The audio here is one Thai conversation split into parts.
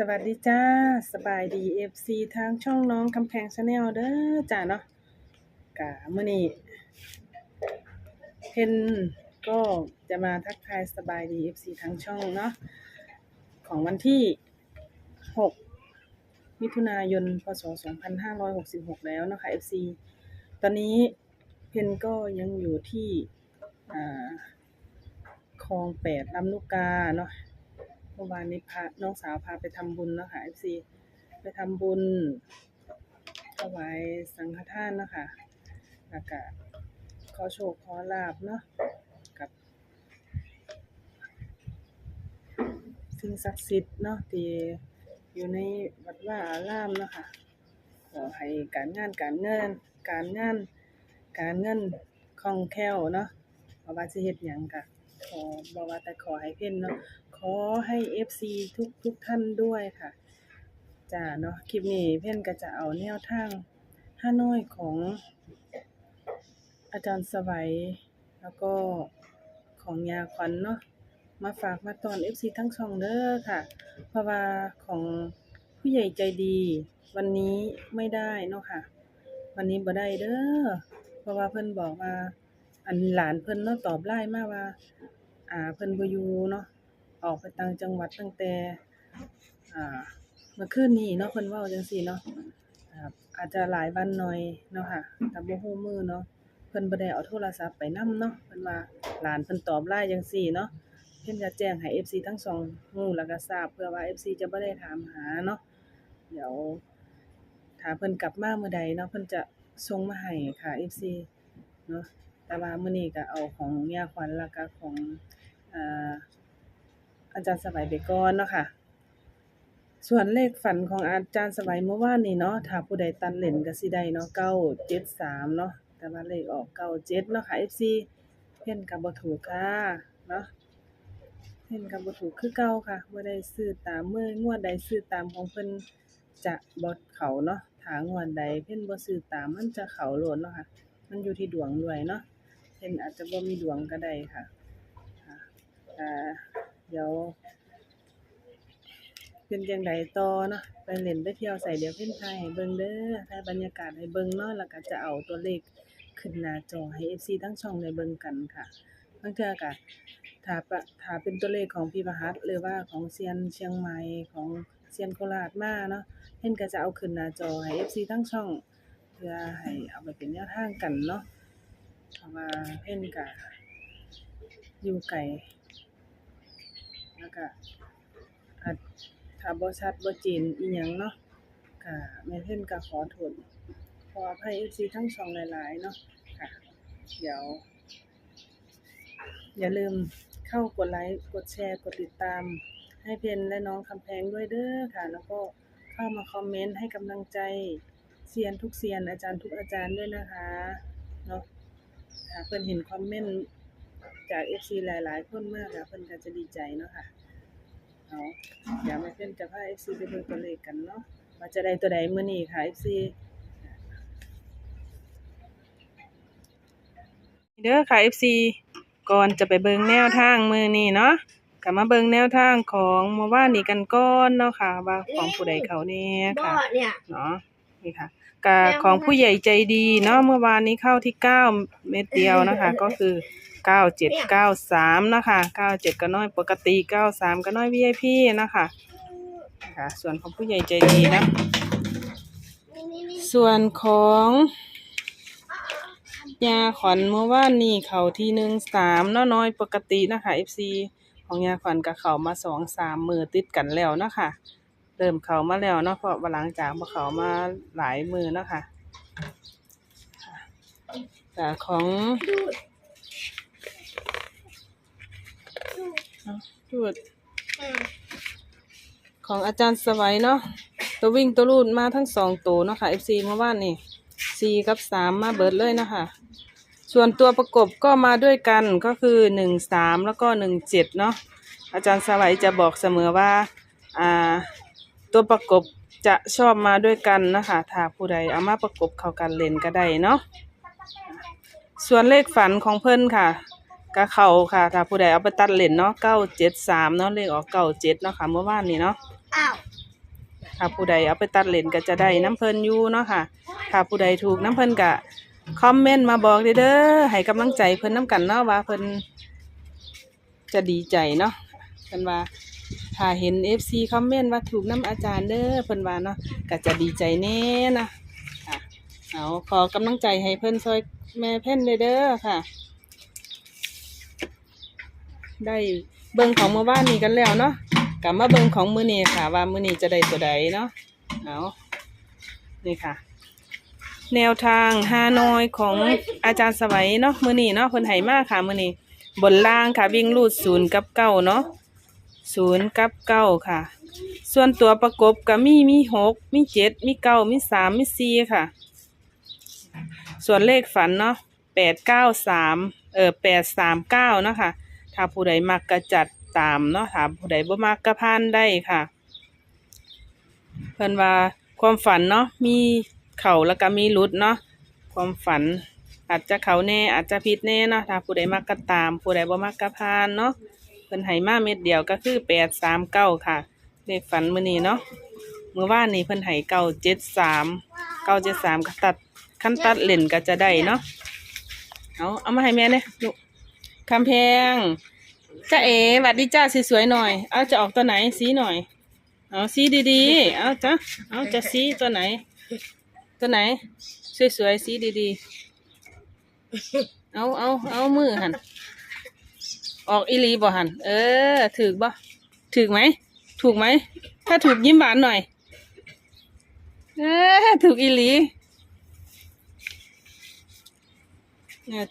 สวัสดีจ้า สบายดี FC ทางช่องน้องกำแพงชาแนลเด้อจ้าเนาะกะมื้อนี้เพนก็จะมาทักทายสบายดี FC ทางช่องเนาะของวันที่ 6 มิถุนายน พศ 2566 แล้วเนาะค่ะ FC ตอนนี้เพนก็ยังอยู่ที่อคลองแปดลำลูกกาเนาะ เมื่อวานนี้พาน้องสาวพาไปทำบุญเนาะค่ะ FC ไปทำบุญถวายสังฆทานเนาะค่ะแล้วก็ขอโชคขอลาบเนาะกับสิ่งศักดิ์สิทธิ์เนาะที่อยู่ในวัดว่าอารามเนาะค่ะขอให้การงานการเงิน การงานการเงินคล่องแคล่วเนาะบ่ว่าสิเฮ็ดหยังก็ ขอบ่ว่าแต่ขอให้เพ่นเนาะขอให้ FC ทุกทุกท่านด้วยค่ะจ้าเนาะคลิปนี้เพื่อนก็จะเอาแนวทางห้าน้อยของอาจารย์สวัยแล้วก็ของยาขวัญเนาะมาฝากมาตอน FC ทั้งช่องเด้อค่ะ เพราะว่าของผู้ใหญ่ใจดี วันนี้ไม่ได้เนาะค่ะ วันนี้บ่ได้เด้อเพราะว่าเพิ่นบอกว่าอันหลานเพิ่นเนาะตอบไลน์มาว่า อ่าเพิ่นบ่อยู่เนาะออกไปต่างจังหวัดตั้งแต่อ่าเมื่อคืนนี้เนาะเพิ่นเว้าจังซี่เนาะครับอาจจะหลายวันหน่อยเนาะค่ะแต่บ่ฮู้มือเนาะเพิ่นบ่ได้เอาโทรศัพท์ไปนำเนาะเพิ่นว่าหลานเพิ่นตอบ LINE จังซี่เนาะเพิ่นจะแจ้งให้ FC ทั้งสองฮู้แล้วก็ทราบเพื่อว่า FC จะบ่ได้ถามหาเนาะเดี๋ยวถ้าเพิ่นกลับมาเมื้อใดเนาะเพิ่นจะส่งมาให้ค่ะ FC เนาะแต่ว่ามื้อนี้ก็เอาของย่าขวัญแล้วก็ของ อาจารย์สวัยไปก่อนเนาะค่ะ ส่วนเลขฝันของอาจารย์สวัยเมื่อวานนี้เนาะถ้าผู้ใดตัดเหล่นก็สิได้เนาะ973เจ็ดสามเนาะแต่ว่าเลขออก97เจ็ดเนาะค่ะ FC เพิ่นก็บ่ถูกค่ะเนาะเพิ่นก็บ่ถูกคือเก่าค่ะบ่ได้ซื้อตามเมื้องวดใดซื้อตามของเพิ่นจะบ่เขาเนาะถางวดใดเพิ่นบ่ซื้อตามมันจะเขาโลดเนาะค่ะ มันอยู่ที่ดวงด้วยเนาะเพิ่นอาจจะบ่มีดวงก็ได้ค่ะ อ่าเดี๋ยวเป็นจังไดต่อเนาะไปเล่นไปเที่ยวใส่เดี๋ยวเพิ่นถ่ายให้เบิ่งเด้อถ่ายบรรยากาศให้เบิ่งเนาะแล้วก็จะเอาตัวเลขขึ้นหน้าจอให้ FC ทั้งช่องได้เบิ่งกันค่ะบางเทื่อก็ถ้าปะถ้าเป็นตัวเลขของพี่ประหัสหรือว่าของเซียนเชียงใหม่ของเซียนโคราชมาเนาะเพิ่นก็จะเอาขึ้นหน้าจอให้ FC ทั้งช่อง เพื่อให้เอาไปเป็นแนวทางกันเนาะเพราะว่าเพิ่นก็อยู่ไกล ก็อาจถ้าบ่ชัดบ่เจนอีหยังเนาะก็แม่เพิ่นก็ขอโทษขออภัย FC ทั้งช่องหลายๆเนาะค่ะ เดี๋ยว อย่าลืมเข้ากดไลค์กดแชร์กดติดตาม ให้เพนและน้องคำแพงด้วยเด้อค่ะ แล้วก็เข้ามาคอมเมนต์ให้กำลังใจเซียนทุกเซียนอาจารย์ทุกอาจารย์ด้วยนะคะเนาะถ้าเพิ่นเห็นคอมเมนต์จาก FC หลาย ๆ คนมากค่ะเพิ่นก็จะดีใจเนาะค่ะ เอาเดี๋ยวแม่เพิ่นจะพา FC ไปเบิ่งตัวเลขกันเนาะว่าจะได้ตัวใดมื้อนี้ค่ะ FC เด้อค่ะ FC ก่อนจะไปเบิงแนวทางมือนี้เนาะก็มาเบิงแนวทางของเมื่อวานนี้กันก่อนเนาะค่ะ ว่าของผู้ใดเขาแน่บ่ค่ะเนี่ย เนาะนี่ค่ะกาของผู้ใหญ่ใจดีเนาะเมื่อวานนี้เข้าที่เก้าเม็ดเดียวนะคะ ก็คือ เก้าเจ็ดเก้าสามนะคะเก้าเจ็ดก็น้อยปกติเก้าสามก็น้อย VIP นะคะนะคะส่วนของผู้ใหญ่ใจดีนะ ส่วนของยาขวัญเมื่อวานนี้เขาที่หนึ่งสามน้อยปกตินะคะ FC ของยาขวัญกับเขามาสองสามมือติดกันแล้วนะคะเริ่มเขามาแล้วเนาะเพราะว่าหลังจากมาเขามาหลายมือนะคะแต่ของ ดูดของอาจารย์สวัยเนาะตัววิ่งตัวรูดมาทั้งสองตัวเนาะค่ะ FC เมื่อวานนี่สี่กับสามมาเบิดเลยนะคะ ส่วนตัวประกบก็มาด้วยกันก็คือหนึ่งสามแล้วก็หนึ่งเจ็ดเนาะอาจารย์สวัยจะบอกเสมอว่าอ่าตัวประกบจะชอบมาด้วยกันนะคะถ้าผู้ใดเอามาประกบเข้ากันเล่นก็ได้เนาะส่วนเลขฝันของเพิ่นค่ะ ก็เข้าค่ะ ถ้าผู้ใดเอาไปตัดเล่นเนาะเก้าเจ็ดสามเนาะเลขออกเก้าเจ็ดเนาะค่ะเมื่อวานนี้เนาะอ้าวถ้าผู้ใดเอาไปตัดเลนก็จะได้น้ำเพิ่นอยู่เนาะค่ะ ถ้าผู้ใดถูกน้ำเพิ่นก็คอมเมนต์มาบอกเด้อเด้อให้กำลังใจเพิ่นน้ำกันเนาะว่าเพิ่นจะดีใจเนาะเพิ่นว่าถ้าเห็น FC คอมเมนต์ว่าถูกน้ำอาจารย์เด้อเพิ่นว่าเนาะก็จะดีใจแน่นะค่ะเอาขอกำลังใจให้เพิ่นซอยแม่เพ่นเด้อเด้อค่ะ ได้เบิ่งของเมื่อวานนี้กันแล้วเนาะกลับมาเบิ่งของมื้อนี้ค่ะ ว่ามื้อนี้จะได้ตัวใดเนาะเอานี่ค่ะ แนวทางฮานอยของอาจารย์สวัยเนาะมื้อนี้เนาะเพิ่นให้มาค่ะมื้อนี้บนล่างค่ะวิ่งรูดศูนย์กับเก้าเนาะศูนย์กับเก้าค่ะ ส่วนตัวประกบก็มีมีหกมีเจ็ดมีเก้ามีสามมีสี่ค่ะ ส่วนเลขฝันเนาะแปดเก้าสามเออแปดสามเก้านะคะ ถ้าผู้ใดมักก็จัดตามเนาะถ้าผู้ใดบ่มักก็พานได้ค่ะ เพิ่นว่าความฝันเนาะมีเข่าแล้วก็มีหลุดเนาะความฝัน อาจจะเขาแน่อาจจะผิดแน่เนาะถ้าผู้ใดมักก็ตาม ผู้ใดบ่มักก็พานเนาะเพิ่นให้มาเม็ดเดียวก็คือแปดสามเก้าค่ะเลขฝันมื้อนี้เนาะเมื่อวานนี้เพิ่นให้เก้าเจ็ดสามเก้าเจ็ดสามก็ตัดขั้นตัดเล่นก็จะได้เนาะเอาเอามาให้แม่เนี่ยลูก คำแพงจ้าเอ๋หวัดดีจ้าสวยๆหน่อย เอาจะออกตัวไหนสีหน่อย เอาสีดีๆ เอาจ้ะเอาจะสีตัวไหน ตัวไหน สวยๆสีดีๆ เอาเอาเอามือหัน ออกอีลีบ่หัน เออ ถูกบ่ถูกไหม ถูกไหม ถ้าถูกยิ้มหวานหน่อย เออ ถูกอีลี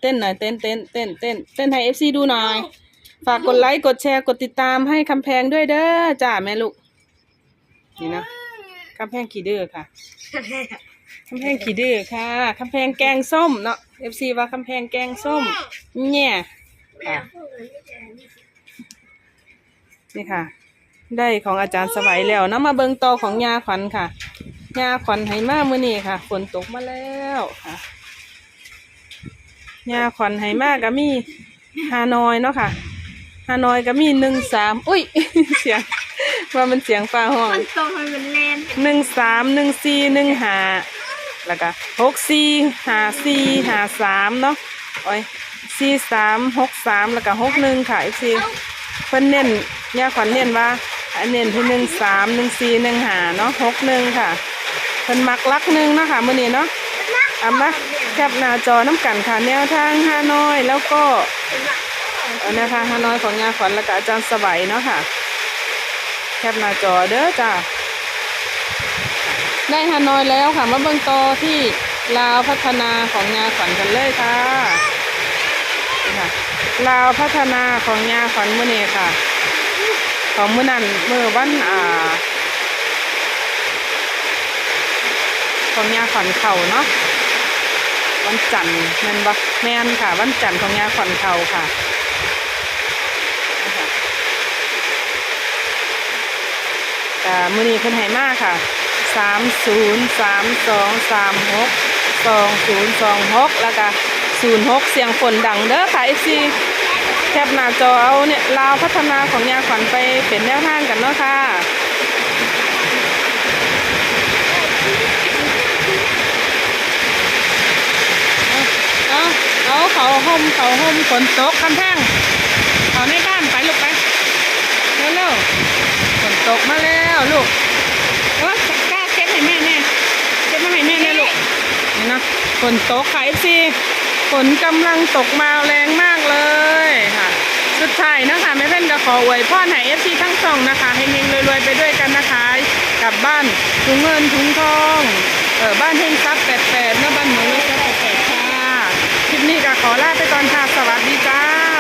เต้นหน่อยเต้นเต้นเต้นเต้นเต้นให้เอฟซีดูหน่อย ฝากกดไลค์กดแชร์กดติดตามให้คำแพงด้วยเด้อจ้าแม่ลูก นี่นะคำแพงขี่ดื้อค่ะคำแพงขี่ดื้อค่ะคำแพงแกงส้มเนาะเอฟซีว่าคำแพงแกงส้มเนี่ยค่ะนี่ค่ะ ได้ของอาจารย์สวัยแล้วนาะมาเบิงต่อของยาขวัญค่ะยาขวัญให้มามื้อนี้ค่ะฝนตกมาแล้วค่ะ ยาขวัญให้มาก็มีฮานอยเนาะค่ะฮานอยก็มีหนึ่งสามอุ้ย เสียงว่ามันเสียงฟ้าห้องมันโตมันเป็นเลนหนึ่งสามหนึ่งสี่หนึ่งห้าแล้วก็หกสี่ห้าสี่ห้าสามเนาะโอ้ยสี่สามหกสามแล้วก็หกหนึ่งค่ะอีสี่เพิ่นเน้นย่าขวัญเน้นว่าอันเน้นที่หนึ่งสามหนึ่งสี่หนึ่งห้าเนาะหกหนึ่งค่ะเพิ่นมักลักหนึ่งเนาะค่ะมื้อนี้เนาะ เอามาแคปหน้าจอน้ำกันค่ะแนวทางฮานอยแล้วก็แนวทางฮานอยของยาขวัญแล้วก็อาจารย์สวัยเนาะค่ะ แคปหน้าจอเด้อจ้าได้ฮานอยแล้วค่ะมาเบิ่งต่อที่ลาวพัฒนาของยาขวัญกันเลยค่ะนี่ค่ะลาวพัฒนาของยาขวัญมื้อนี้ค่ะ ของเมื้อนั้นมื้อวันอ่าของยาขวัญเข่าเนาะ วันจันทร์แม่นบ่แม่นค่ะ วันจันทร์ของยาขวัญเขาค่ะค่ะแต่มือนี้เพิ่นให้มากค่ะสามศูนย์สามสองสามหกสองศูนย์สองหกแล้วก็ศูนย์หกเสียงฝนดังเด้อค่ะเอฟซีแคปหน้าจอเอาเนี่ยลาวพัฒนาของยาขวัญไปเป็นแนวทางกันเนาะค่ะ เอา เอาเขาห่มเขาห่มฝนตกคำแพงเขาในบ้านไปลูกไปเร็วๆฝนตกมาแล้วลูกเออกล้าเก็บให้แม่แน่เก็บมาให้แม่แน่ลูกนี่นะฝนตกค่ะเอฟซีฝนกำลังตกมาแรงมากเลยค่ะ สุดท้ายนะคะแม่เพ่นก็ขออวยพรให้เอฟซีทั้งสองนะคะเฮงๆรวยๆไปด้วยกันนะคะกลับบ้านถุงเงินถุงทองเออบ้านเฮงทรัพย์แปดแปดเนะบ้านหมูทรัพย์แป ขอลาไปตอนค่ะ สวัสดีจ้า